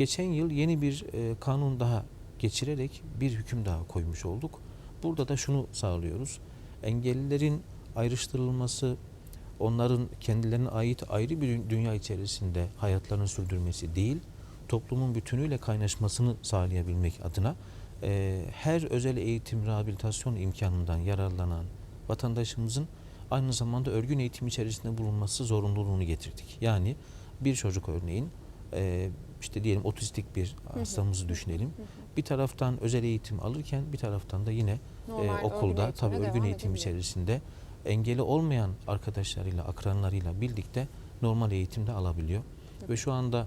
Geçen yıl yeni bir e, kanun daha geçirerek bir hüküm daha koymuş olduk. Burada da şunu sağlıyoruz. Engellilerin ayrıştırılması, onların kendilerine ait ayrı bir dü- dünya içerisinde hayatlarını sürdürmesi değil, toplumun bütünüyle kaynaşmasını sağlayabilmek adına e, her özel eğitim, rehabilitasyon imkanından yararlanan vatandaşımızın aynı zamanda örgün eğitim içerisinde bulunması zorunluluğunu getirdik. Yani bir çocuk örneğin e, işte diyelim otistik bir hastamızı düşünelim. Bir taraftan özel eğitim alırken bir taraftan da yine e, Normal okulda tabii örgün eğitim içerisinde engeli olmayan arkadaşlarıyla, akranlarıyla birlikte normal eğitimde alabiliyor. Ve şu anda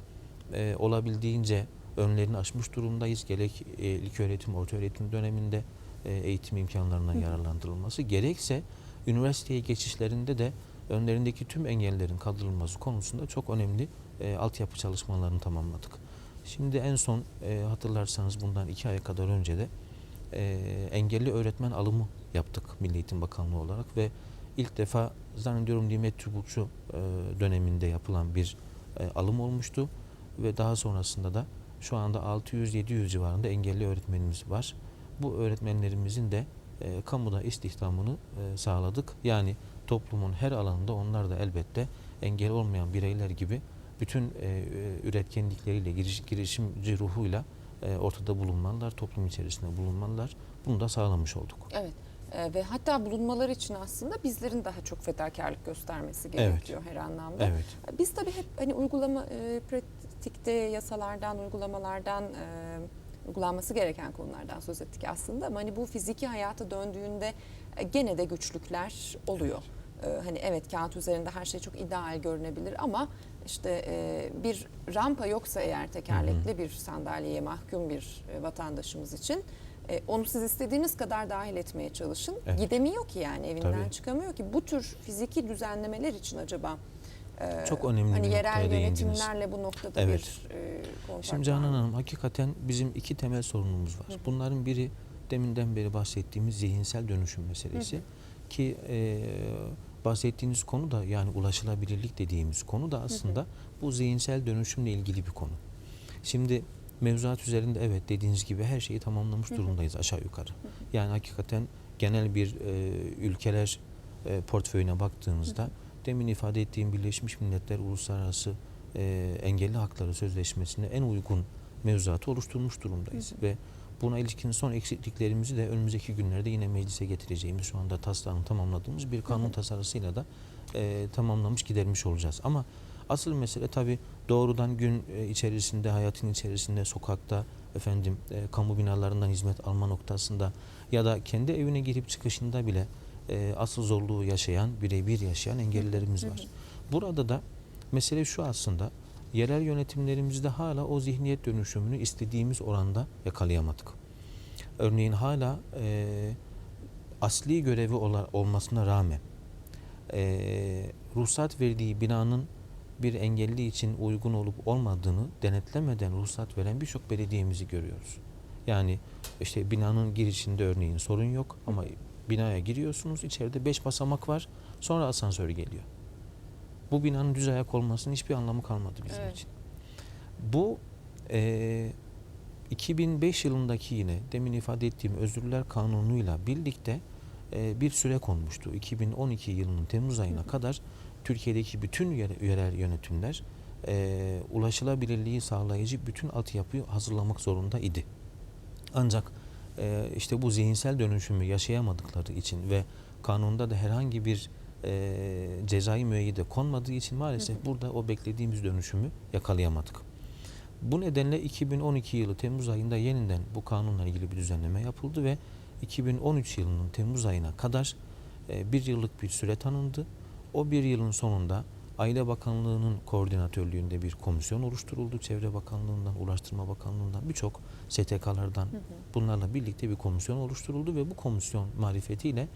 e, olabildiğince önlerini aşmış durumdayız. Gerek e, ilk öğretim, orta öğretim döneminde e, eğitim imkanlarından yararlandırılması, gerekse üniversiteye geçişlerinde de önlerindeki tüm engellerin kaldırılması konusunda çok önemli e, altyapı çalışmalarını tamamladık. Şimdi en son e, hatırlarsanız bundan iki ay kadar önce de e, engelli öğretmen alımı yaptık Milli Eğitim Bakanlığı olarak ve ilk defa zannediyorum Nimet Çubukçu e, döneminde yapılan bir e, alım olmuştu ve daha sonrasında da şu anda 600-700 civarında engelli öğretmenimiz var. Bu öğretmenlerimizin de e, kamuda istihdamını e, sağladık. Yani toplumun her alanında onlar da elbette engel olmayan bireyler gibi bütün e, e, üretkenlikleriyle, giriş, girişimci ruhuyla e, ortada bulunmalılar, toplum içerisinde bulunmalılar. Bunu da sağlamış olduk. Evet. Ee, ve hatta bulunmaları için aslında bizlerin daha çok fedakarlık göstermesi gerekiyor her anlamda. Evet. Biz tabii hep hani uygulama e, pratikte yasalardan, uygulamalardan e, uygulanması gereken konulardan söz ettik aslında ama hani bu fiziki hayata döndüğünde e, gene de güçlükler oluyor. E, hani evet kağıt üzerinde her şey çok ideal görünebilir ama işte e, bir rampa yoksa eğer tekerlekli bir sandalyeye mahkum bir e, vatandaşımız için e, onu siz istediğiniz kadar dahil etmeye çalışın. Evet. Gidemiyor ki yani evinden Tabii. çıkamıyor ki. Bu tür fiziki düzenlemeler için acaba Çok önemli hani bir yerel yönetimlerle bu noktada Evet. bir e, kontak Şimdi Canan? Hanım hakikaten bizim iki temel sorunumuz var. Hı hı. Bunların biri deminden beri bahsettiğimiz zihinsel dönüşüm meselesi. Hı Ki e, bahsettiğiniz konu da yani ulaşılabilirlik dediğimiz konu da aslında bu zihinsel dönüşümle ilgili bir konu. Şimdi mevzuat üzerinde evet dediğiniz gibi her şeyi tamamlamış Hı hı. durumdayız aşağı yukarı. Yani hakikaten genel bir e, ülkeler e, portföyüne baktığınızda demin ifade ettiğim Birleşmiş Milletler Uluslararası e, Engelli Hakları Sözleşmesi'ne en uygun mevzuatı oluşturmuş durumdayız. Hı hı. Ve buna ilişkin son eksikliklerimizi de önümüzdeki günlerde yine meclise getireceğimiz şu anda taslağını tamamladığımız bir kanun Hı hı. tasarısıyla da e, tamamlamış gidermiş olacağız. Ama asıl mesele tabii doğrudan gün e, içerisinde, hayatın içerisinde, sokakta, efendim e, kamu binalarından hizmet alma noktasında ya da kendi evine girip çıkışında bile e, asıl zorluğu yaşayan, birebir yaşayan engellilerimiz var. Burada da mesele şu aslında, yerel yönetimlerimizde hala o zihniyet dönüşümünü istediğimiz oranda yakalayamadık. Örneğin hala e, asli görevi ola- olmasına rağmen e, ruhsat verdiği binanın bir engelli için uygun olup olmadığını denetlemeden ruhsat veren birçok belediyemizi görüyoruz. Yani işte binanın girişinde örneğin sorun yok ama binaya giriyorsunuz içeride beş basamak var sonra asansör geliyor. Bu binanın düz ayak olmasının hiçbir anlamı kalmadı bizim Evet. için. Bu e, 2005 yılındaki yine demin ifade ettiğim özürler kanunuyla birlikte e, bir süre konmuştu. 2012 yılının Temmuz ayına kadar Türkiye'deki bütün yere- yerel yönetimler e, ulaşılabilirliği sağlayıcı bütün altyapıyı hazırlamak zorunda idi. Ancak e, işte bu zihinsel dönüşümü yaşayamadıkları için ve kanunda da herhangi bir e, cezai müeyyide konmadığı için maalesef Hı hı. burada o beklediğimiz dönüşümü yakalayamadık. Bu nedenle 2012 yılı Temmuz ayında yeniden bu kanunla ilgili bir düzenleme yapıldı ve 2013 yılının Temmuz ayına kadar e, bir yıllık bir süre tanındı. O bir yılın sonunda Aile Bakanlığı'nın koordinatörlüğünde bir komisyon oluşturuldu. Çevre Bakanlığı'ndan, Ulaştırma Bakanlığı'ndan birçok STK'lardan Hı hı. bunlarla birlikte bir komisyon oluşturuldu ve bu komisyon marifetiyle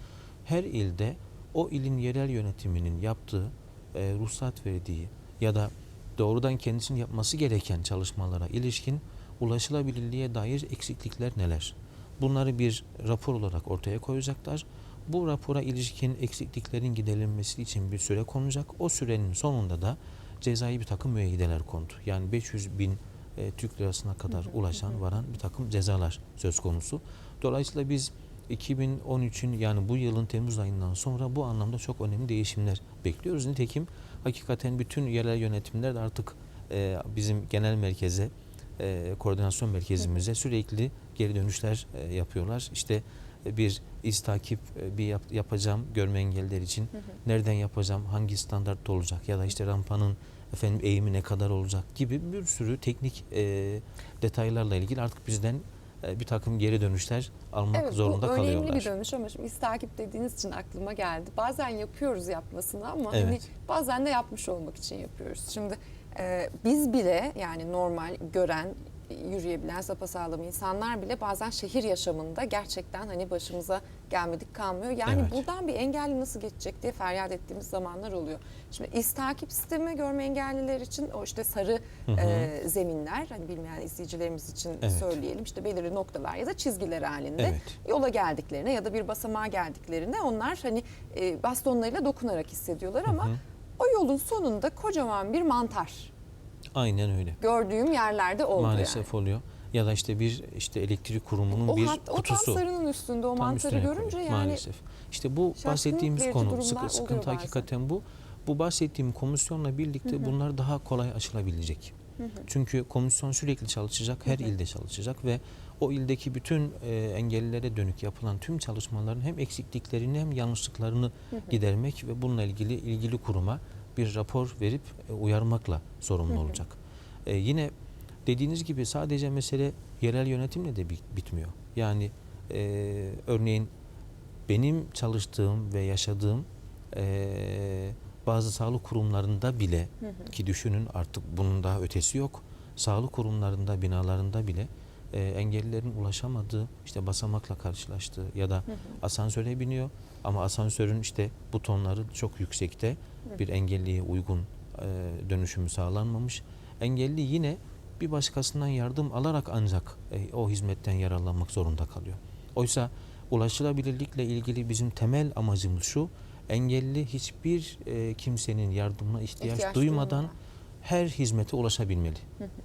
her ilde o ilin yerel yönetiminin yaptığı, e, ruhsat verdiği ya da doğrudan kendisinin yapması gereken çalışmalara ilişkin ulaşılabilirliğe dair eksiklikler neler? Bunları bir rapor olarak ortaya koyacaklar. Bu rapora ilişkin eksikliklerin giderilmesi için bir süre konacak. O sürenin sonunda da cezai bir takım müeyyideler kondu. Yani 500 bin e, Türk lirasına kadar ulaşan, varan bir takım cezalar söz konusu. Dolayısıyla biz 2013'ün yani bu yılın Temmuz ayından sonra bu anlamda çok önemli değişimler bekliyoruz. Nitekim hakikaten bütün yerel yönetimler de artık e, bizim genel merkeze, e, koordinasyon merkezimize sürekli geri dönüşler e, yapıyorlar. İşte bir iz takip e, bir yap- yapacağım görme engelliler için. Nereden yapacağım, hangi standartta olacak ya da işte rampanın efendim eğimi ne kadar olacak gibi bir sürü teknik e, detaylarla ilgili artık bizden e, bir takım geri dönüşler almak Evet zorunda bu önemli kalıyorlar. bir dönüş ama şimdi iz takip dediğiniz için aklıma geldi. Bazen yapıyoruz yapmasını ama hani Evet. bazen de yapmış olmak için yapıyoruz. Şimdi e, biz bile yani normal gören yürüyebilen sapasağlam insanlar bile bazen şehir yaşamında gerçekten hani başımıza gelmedik kalmıyor. Yani Evet. buradan bir engelli nasıl geçecek diye feryat ettiğimiz zamanlar oluyor. Şimdi iz takip sistemi görme engelliler için o işte sarı Hı hı. e, zeminler hani bilmeyen izleyicilerimiz için Evet. söyleyelim işte belirli noktalar ya da çizgiler halinde Evet. yola geldiklerine ya da bir basamağa geldiklerinde onlar hani e, bastonlarıyla dokunarak hissediyorlar ama hı. o yolun sonunda kocaman bir mantar Aynen öyle. gördüğüm yerlerde oldu Maalesef oluyor. Ya da işte bir işte elektrik kurumunun yani. O, bir hat, o tam kutusu. sarının üstünde o tam mantarı görünce yani maalesef. İşte bu bahsettiğimiz konu sıkı, sıkıntı bazen. hakikaten bu. Bu bahsettiğim komisyonla birlikte bunlar daha kolay aşılabilecek. Çünkü komisyon sürekli çalışacak, her ilde çalışacak ve o ildeki bütün e, engellilere dönük yapılan tüm çalışmaların hem eksikliklerini hem yanlışlıklarını gidermek ve bununla ilgili ilgili kuruma bir rapor verip e, uyarmakla sorumlu olacak. E, yine dediğiniz gibi sadece mesele yerel yönetimle de bi- bitmiyor. Yani e, örneğin benim çalıştığım ve yaşadığım e, bazı sağlık kurumlarında bile ki düşünün artık bunun daha ötesi yok. Sağlık kurumlarında, binalarında bile e, engellilerin ulaşamadığı işte basamakla karşılaştığı ya da asansöre biniyor ama asansörün işte butonları çok yüksekte bir engelliye uygun e, dönüşümü sağlanmamış. Engelli yine bir başkasından yardım alarak ancak e, o hizmetten yararlanmak zorunda kalıyor. Oysa ulaşılabilirlikle ilgili bizim temel amacımız şu, engelli hiçbir e, kimsenin yardımına ihtiyaç, İhtiyaç duymadan duymadan. her hizmete ulaşabilmeli.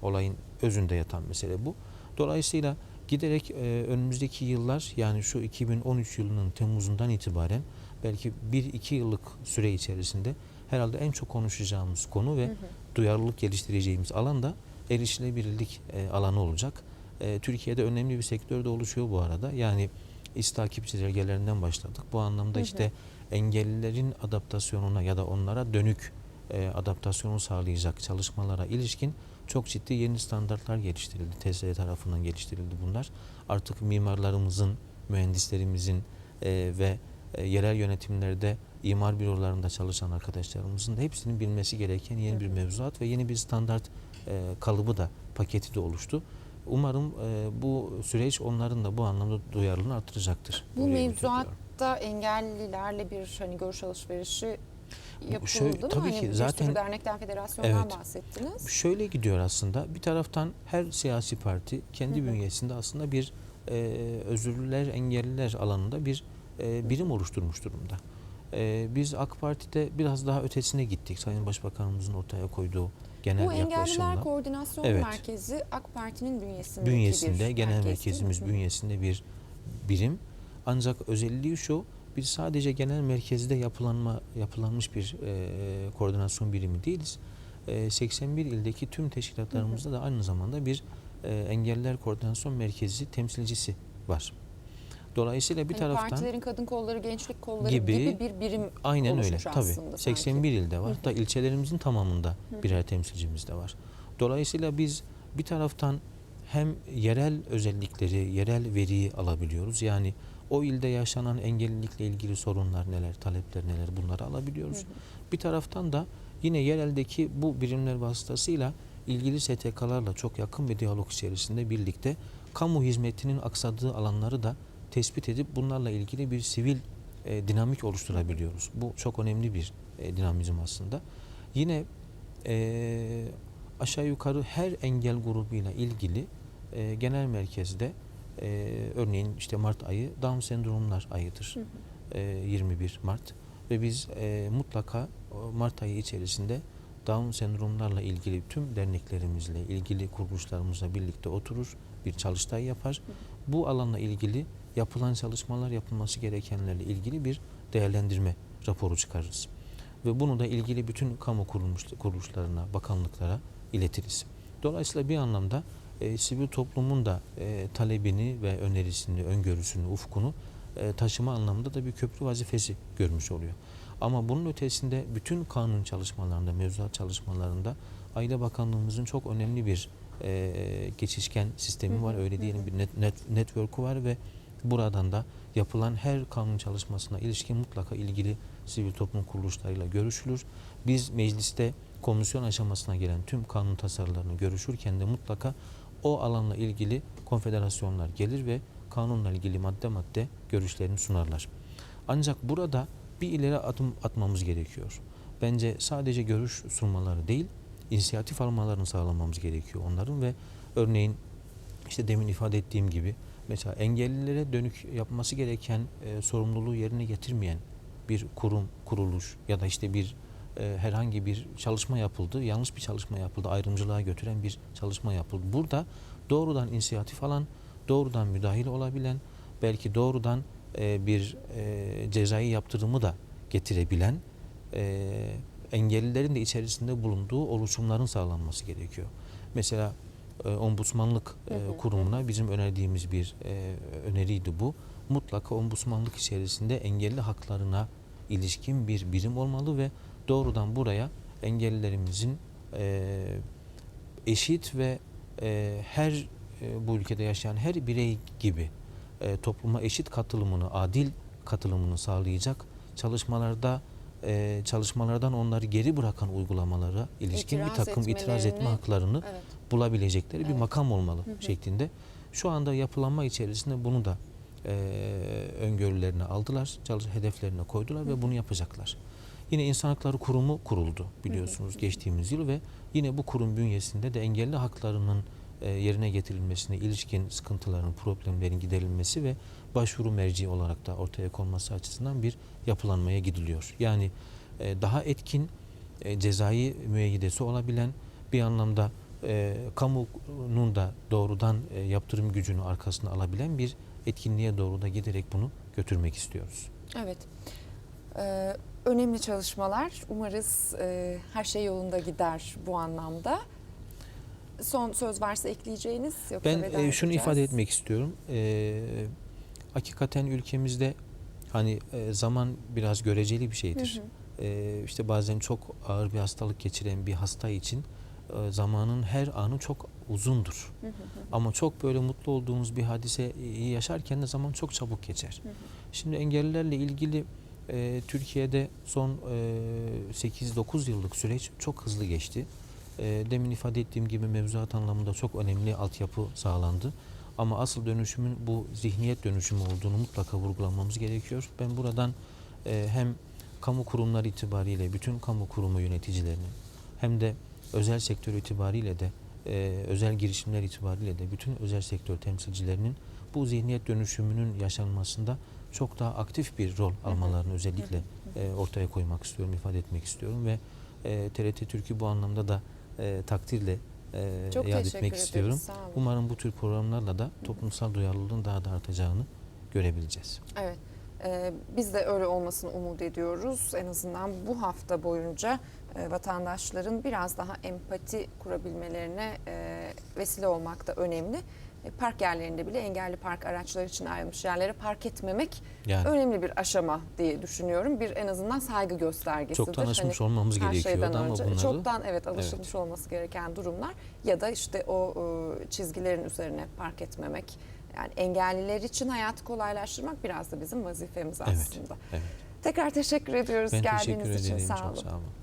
Olayın özünde yatan mesele bu. Dolayısıyla giderek e, önümüzdeki yıllar yani şu 2013 yılının Temmuz'undan itibaren belki 1-2 yıllık süre içerisinde herhalde en çok konuşacağımız konu ve duyarlılık geliştireceğimiz alan da erişilebilirlik e, alanı olacak. E, Türkiye'de önemli bir sektör de oluşuyor bu arada. Yani İş takip çizelgelerinden başladık. Bu anlamda işte engellilerin adaptasyonuna ya da onlara dönük e, adaptasyonu sağlayacak çalışmalara ilişkin çok ciddi yeni standartlar geliştirildi. TSE tarafından geliştirildi bunlar. Artık mimarlarımızın, mühendislerimizin e, ve e, yerel yönetimlerde imar bürolarında çalışan arkadaşlarımızın da hepsinin bilmesi gereken yeni bir mevzuat ve yeni bir standart e, kalıbı da paketi de oluştu. Umarım e, bu süreç onların da bu anlamda duyarlılığını artıracaktır. bu mevzuatta engellilerle bir hani görüş alışverişi yapıldı şöyle- mı? tabii hani ki zaten- sürü dernekten, federasyondan Evet. bahsettiniz. Şöyle gidiyor aslında. Bir taraftan her siyasi parti kendi bünyesinde aslında bir e, özürlüler, engelliler alanında bir e, birim oluşturmuş durumda. E, biz AK Parti'de biraz daha ötesine gittik. Sayın Başbakanımızın ortaya koyduğu genel Bu Engelliler yaklaşımla. Koordinasyon Evet. Merkezi AK Parti'nin bünyesindeki bünyesinde, bir genel merkez, merkezimiz mi? bünyesinde bir birim. Ancak özelliği şu, biz sadece genel merkezde yapılanma yapılanmış bir e, koordinasyon birimi değiliz. E, 81 ildeki tüm teşkilatlarımızda da aynı zamanda bir e, engeller koordinasyon merkezi temsilcisi var. Dolayısıyla bir Hani taraftan partilerin kadın kolları, gençlik kolları Gibi, gibi, bir birim Aynen öyle tabii. aslında 81 ilde var. Hatta ilçelerimizin tamamında birer temsilcimiz de var. Dolayısıyla biz bir taraftan hem yerel özellikleri, yerel veriyi alabiliyoruz. Yani o ilde yaşanan engellilikle ilgili sorunlar neler, talepler neler bunları alabiliyoruz. Bir taraftan da yine yereldeki bu birimler vasıtasıyla ilgili STK'larla çok yakın bir diyalog içerisinde birlikte kamu hizmetinin aksadığı alanları da tespit edip bunlarla ilgili bir sivil e, dinamik oluşturabiliyoruz. Bu çok önemli bir e, dinamizm aslında. Yine e, aşağı yukarı her engel grubuyla ilgili e, genel merkezde e, örneğin işte Mart ayı Down sendromlar ayıdır. E, 21 Mart ve biz e, mutlaka Mart ayı içerisinde Down sendromlarla ilgili tüm derneklerimizle, ilgili kuruluşlarımızla birlikte oturur, bir çalıştay yapar. Bu alanla ilgili yapılan çalışmalar, yapılması gerekenlerle ilgili bir değerlendirme raporu çıkarırız. Ve bunu da ilgili bütün kamu kuruluş, kuruluşlarına, bakanlıklara iletiriz. Dolayısıyla bir anlamda e, sivil toplumun da e, talebini ve önerisini, öngörüsünü, ufkunu e, taşıma anlamında da bir köprü vazifesi görmüş oluyor. Ama bunun ötesinde bütün kanun çalışmalarında, mevzuat çalışmalarında Aile Bakanlığımızın çok önemli bir e, geçişken sistemi var. Öyle diyelim bir net, net, network'u var ve buradan da yapılan her kanun çalışmasına ilişkin mutlaka ilgili sivil toplum kuruluşlarıyla görüşülür. Biz mecliste komisyon aşamasına gelen tüm kanun tasarılarını görüşürken de mutlaka o alanla ilgili konfederasyonlar gelir ve kanunla ilgili madde madde görüşlerini sunarlar. Ancak burada bir ileri adım atmamız gerekiyor. Bence sadece görüş sunmaları değil, inisiyatif almalarını sağlamamız gerekiyor onların ve örneğin işte demin ifade ettiğim gibi mesela engellilere dönük yapması gereken e, sorumluluğu yerine getirmeyen bir kurum, kuruluş ya da işte bir e, herhangi bir çalışma yapıldı, yanlış bir çalışma yapıldı, ayrımcılığa götüren bir çalışma yapıldı. Burada doğrudan inisiyatif alan, doğrudan müdahil olabilen, belki doğrudan e, bir e, cezai yaptırımı da getirebilen e, engellilerin de içerisinde bulunduğu oluşumların sağlanması gerekiyor. Mesela e, ombudsmanlık e, kurumuna bizim önerdiğimiz bir e, öneriydi bu. Mutlaka ombudsmanlık içerisinde engelli haklarına ilişkin bir birim olmalı ve doğrudan buraya engellilerimizin e, eşit ve e, her e, bu ülkede yaşayan her birey gibi e, topluma eşit katılımını, adil katılımını sağlayacak çalışmalarda e, çalışmalardan onları geri bırakan uygulamalara ilişkin bir İtiraz takım itiraz etme haklarını Evet. Bulabilecekleri bir Evet. makam olmalı Hı hı. şeklinde. Şu anda yapılanma içerisinde bunu da e, öngörülerine aldılar, çalış hedeflerine koydular Hı ve hı. bunu yapacaklar. Yine İnsan Hakları Kurumu kuruldu biliyorsunuz geçtiğimiz yıl ve yine bu kurum bünyesinde de engelli haklarının e, yerine getirilmesine ilişkin sıkıntıların, problemlerin giderilmesi ve başvuru merci olarak da ortaya konması açısından bir yapılanmaya gidiliyor. Yani e, daha etkin e, cezai müeyyidesi olabilen bir anlamda e, kamunun da doğrudan e, yaptırım gücünü arkasına alabilen bir etkinliğe doğru da giderek bunu götürmek istiyoruz. Evet. Ee, önemli çalışmalar. Umarız e, her şey yolunda gider bu anlamda. Son söz varsa ekleyeceğiniz yoksa Ben veda e, şunu edeceğiz. ifade etmek istiyorum. E, hakikaten ülkemizde hani e, zaman biraz göreceli bir Hı şeydir. hı. E, işte bazen çok ağır bir hastalık geçiren bir hasta için zamanın her anı çok uzundur. Hı hı hı. Ama çok böyle mutlu olduğumuz bir hadiseyi yaşarken de zaman çok çabuk geçer. Hı hı. Şimdi engellilerle ilgili e, Türkiye'de son e, 8-9 yıllık süreç çok hızlı geçti. E, demin ifade ettiğim gibi mevzuat anlamında çok önemli altyapı sağlandı. Ama asıl dönüşümün bu zihniyet dönüşümü olduğunu mutlaka vurgulamamız gerekiyor. Ben buradan e, hem kamu kurumları itibariyle bütün kamu kurumu yöneticilerini hem de özel sektör itibariyle de e, özel girişimler itibariyle de bütün özel sektör temsilcilerinin bu zihniyet dönüşümünün yaşanmasında çok daha aktif bir rol almalarını özellikle e, ortaya koymak istiyorum, ifade etmek istiyorum ve e, TRT Türk'ü bu anlamda da e, takdirle e, Çok yad etmek ederiz. istiyorum. Umarım bu tür programlarla da toplumsal duyarlılığın daha da artacağını görebileceğiz. Evet. Ee, biz de öyle olmasını umut ediyoruz. En azından bu hafta boyunca e, vatandaşların biraz daha empati kurabilmelerine e, vesile olmak da önemli. E, park yerlerinde bile engelli park araçları için ayrılmış yerlere park etmemek Yani önemli bir aşama diye düşünüyorum. Bir en azından saygı göstergesidir. çoktan aşmış Hani olmamız şeyden ama önce bunları çoktan evet alışılmış olması gereken durumlar ya da işte o e, çizgilerin üzerine park etmemek. Yani engelliler için hayatı kolaylaştırmak biraz da bizim vazifemiz Evet. aslında. evet. Tekrar teşekkür ediyoruz ben geldiğiniz teşekkür için ederim. sağ Çok olun. sağ olun.